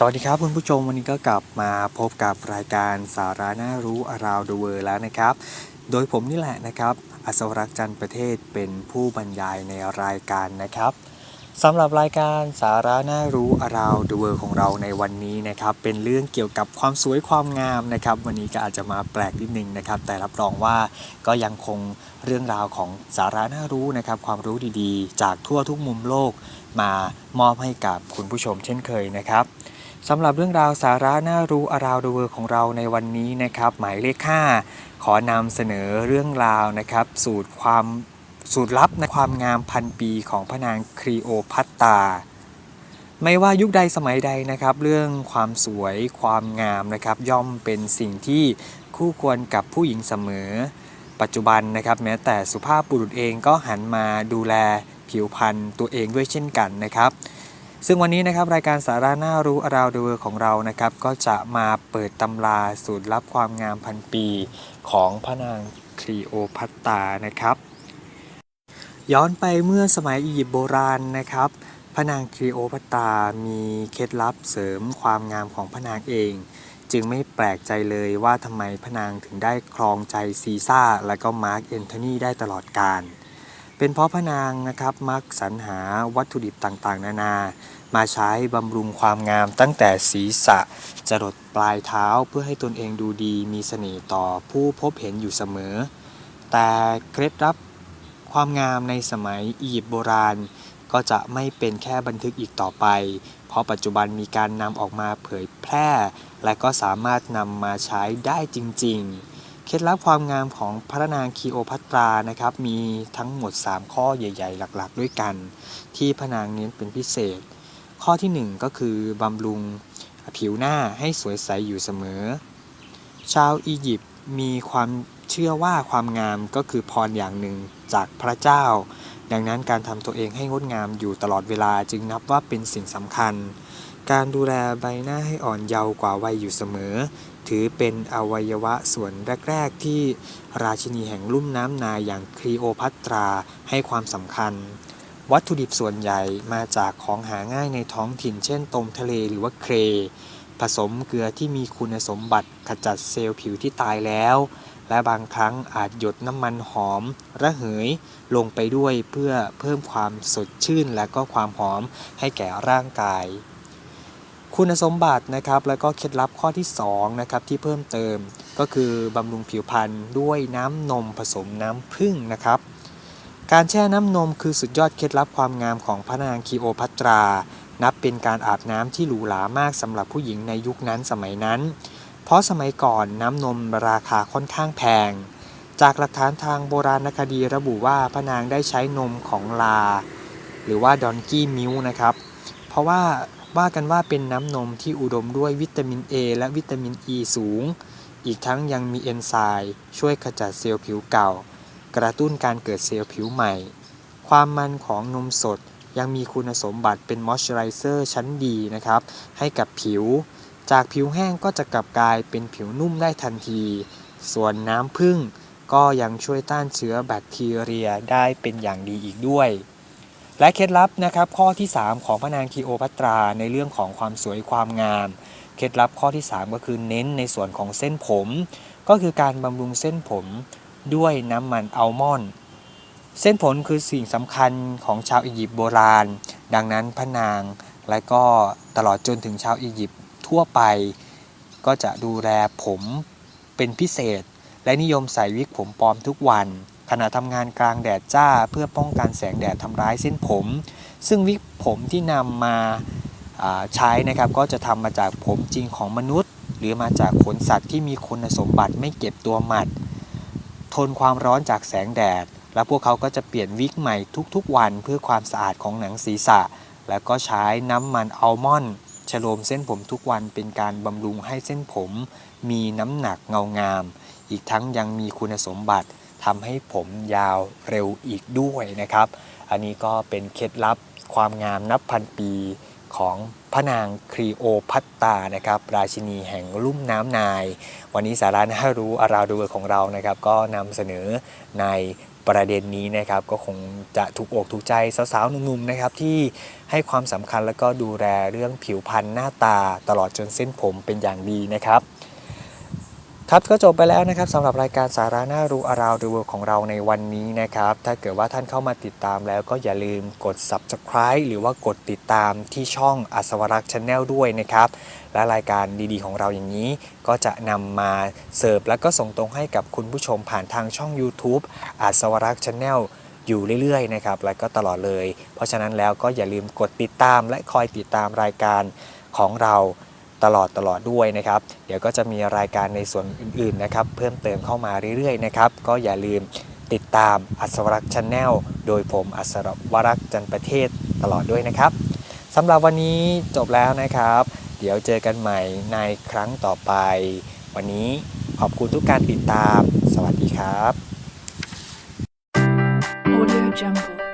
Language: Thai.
สวัสดีครับคุณผู้ชมวันนี้ก็กลับมาพบกับรายการสาระน่ารู้ around the world แล้วนะครับ โดยผมนี่แหละนะครับ อัศวรักษ์จันทร์ประเทศเป็นผู้บรรยายในรายการนะครับสำหรับรายการสาระน่ารู้ around the world ของเราในวันนี้นะครับ เป็นเรื่องเกี่ยวกับความสวยความงามนะครับ วันนี้ก็อาจจะมาแปลกนิดนึงนะครับ แต่รับรองว่าก็ยังคงเรื่องราวของสาระน่ารู้นะครับ ความรู้ดีๆ จากทั่วทุกมุมโลก มามอบให้กับคุณผู้ชมเช่นเคยนะครับ สำหรับเรื่องราวสาระน่ารู้ around the world ของเราในวันนี้นะครับ หมายเลข5ขอนำเสนอเรื่องราวนะครับ สูตรความสูตรลับในความงามพันปีของพระนางครีโอพัตตา ไม่ว่ายุคใดสมัยใดนะครับ เรื่องความสวยความงามนะครับ ย่อมเป็นสิ่งที่คู่ควรกับผู้หญิงเสมอ ปัจจุบันนะครับ แม้แต่สุภาพบุรุษเองก็หันมาดูแลผิวพรรณตัวเองด้วยเช่นกันนะครับ ซึ่งวันนี้นะครับรายการสาระน่ารู้ around the world ของเรานะครับ ก็จะมาเปิดตำราสูตรลับความงามพันปีของพระนางคลีโอพัตตานะครับ ย้อนไปเมื่อสมัยอียิปต์โบราณนะครับพระนางคลีโอพัตตามีเคล็ดลับเสริมความงามของพระนางเอง จึงไม่แปลกใจเลยว่าทำไมพระนางถึงได้ครองใจซีซ่าและก็มาร์กเอนโทนีได้ตลอดกาล เป็นเพราะพระนางนะครับมักสรรหาวัตถุดิบต่างๆ นานา มาใช้บำรุงความงามตั้งแต่ศีรษะจรดปลายเท้าเพื่อให้ตนเองดูดีมีเสน่ห์ต่อผู้พบเห็นอยู่เสมอ แต่เคล็ดลับความงามในสมัยอียิปต์โบราณ ก็จะไม่เป็นแค่บันทึกอีกต่อไป เพราะปัจจุบันมีการนำออกมาเผยแพร่ และก็สามารถนำมาใช้ได้จริง ๆ เคล็ดลับความงามของพระนางคีโอพัตรานะครับ มีทั้งหมด 3 ข้อใหญ่ ๆ หลักๆ ด้วยกัน ที่พระนางเน้นเป็นพิเศษ ข้อที่ 1 ก็คือบำรุงผิวหน้าให้สวยใสอยู่เสมอ ชาวอียิปต์มีความเชื่อว่าความงามก็คือพรอย่างหนึ่งจากพระเจ้า ดังนั้นการทำตัวเองให้งดงามอยู่ตลอดเวลาจึงนับว่าเป็นสิ่งสำคัญ การดูแลใบหน้าให้อ่อนเยาว์กว่าวัยอยู่เสมอ ถือเป็นอวัยวะส่วนแรก ๆ ที่ราชินีแห่งลุ่มน้ำนายอย่างคลีโอพัตราให้ความสำคัญ วัตถุดิบส่วนใหญ่มาจากของหาง่ายในท้องถิ่น เช่นตมทะเลหรือว่าเคร ผสมเกลือที่มีคุณสมบัติขจัดเซลล์ผิวที่ตายแล้ว และบางครั้งอาจหยดน้ำมันหอม ระเหยลงไปด้วยเพื่อเพิ่มความสดชื่นและก็ความหอมให้แก่ร่างกาย คุณสมบัตินะครับแล้วก็เคล็ดลับข้อที่2นะครับที่เพิ่มเติมก็คือบำรุงผิวพรรณด้วยน้ำนมผสมน้ำผึ้งนะครับ การแช่น้ำนมคือสุดยอดเคล็ดลับความงามของพระนางคีโอพัตรา นับเป็นการอาบน้ำที่หรูหรามากสำหรับผู้หญิงในยุคนั้นสมัยนั้น เพราะสมัยก่อนน้ำนมราคาค่อนข้างแพง จากหลักฐานทางโบราณคดีระบุว่าพระนางได้ใช้นมของลา หรือว่าดอนกี้มิลนะครับ ราะว่าว่ากันว่าเป็นน้ำนมที่อุดมด้วยวิตามิน A และวิตามิน E สูง อีกทั้งยังมีเอนไซม์ช่วยขจัดเซลล์ผิวเก่า กระตุ้นการเกิดเซลล์ผิวใหม่ ความมันของนมสดยังมีคุณสมบัติเป็นมอยส์เจอไรเซอร์ชั้นดีนะครับ ให้กับผิว จากผิวแห้งก็จะกลับกลายเป็นผิวนุ่มได้ทันที ส่วนน้ำผึ้งก็ยังช่วยต้านเชื้อแบคทีเรียได้เป็นอย่างดีอีกด้วย และเคล็ดลับนะครับข้อที่ 3 ของพระนางคีโอพัตราในเรื่องของความสวยความงาม เคล็ดลับข้อที่ 3 ก็คือเน้นในส่วนของเส้นผม ก็คือการบำรุงเส้นผมด้วยน้ำมันอัลมอนด์เส้นผมคือสิ่งสำคัญของชาวอียิปต์โบราณ ดังนั้นพระนางและก็ตลอดจนถึงชาวอียิปต์ทั่วไป ก็จะดูแลผมเป็นพิเศษ และนิยมใส่วิกผมปลอมทุกวัน ขณะทำงานกลางแดดจ้า เพื่อป้องกันแสงแดดทำร้ายเส้นผม ซึ่งวิกผมที่นำมาใช้นะครับก็จะทำมาจากผมจริงของมนุษย์ หรือมาจากขนสัตว์ที่มีคุณสมบัติไม่เก็บตัวหมัด ทนความร้อนจากแสงแดด และพวกเขาก็จะเปลี่ยนวิกใหม่ทุกๆ วันเพื่อความสะอาดของหนังศีรษะ แล้วก็ใช้น้ำมันอัลมอนด์ฉโลมเส้นผมทุกวันเป็นการบำรุงให้เส้นผม มีน้ำหนักเงางาม อีกทั้งยังมีคุณสมบัติ ทำให้ผมยาวเร็วอีกด้วยนะครับ อันนี้ก็เป็นเคล็ดลับความงามนับพันปีของพระนางครีโอพัตตานะครับ ราชินีแห่งลุ่มน้ำนาย วันนี้สาระน่ารู้อาราดูของเรานะครับ ก็นำเสนอในประเด็นนี้นะครับ ก็คงจะถูกอกถูกใจสาวๆหนุ่มๆนะครับ ที่ให้ความสำคัญแล้วก็ดูแลเรื่องผิวพรรณหน้าตาตลอดจนเส้นผมเป็นอย่างดีนะครับ ครับก็จบไปแล้วนะครับสำหรับรายการสาระน่ารู้ Around the World ของเราในวันนี้นะครับ ถ้าเกิดว่าท่านเข้ามาติดตามแล้วก็อย่าลืมกด Subscribe หรือว่ากดติดตามที่ช่องอัศวรักษ์ Channel ด้วยนะครับ และรายการดีๆ ของเราอย่างนี้ ก็จะนำมาเสิร์ฟแล้วก็ส่งตรงให้กับคุณผู้ชมผ่านทางช่อง YouTube อัศวรักษ์ Channel อยู่เรื่อยๆนะครับและก็ตลอดเลย เพราะฉะนั้นแล้วก็อย่าลืมกดติดตามและคอยติดตามรายการของเรา ตลอดตลอดด้วยนะครับ เดี๋ยวก็จะมีรายการในส่วนอื่นๆนะครับ เพิ่มเติมเข้ามาเรื่อยๆนะครับ ก็อย่าลืมติดตามอัศวรักษ์ชาแนลโดยผมอัศวรักษ์จันประเทศตลอดด้วยนะครับสำหรับวันนี้จบแล้วนะครับ เดี๋ยวเจอกันใหม่ในครั้งต่อไป วันนี้ขอบคุณทุกการติดตาม สวัสดีครับ Audio Jungle.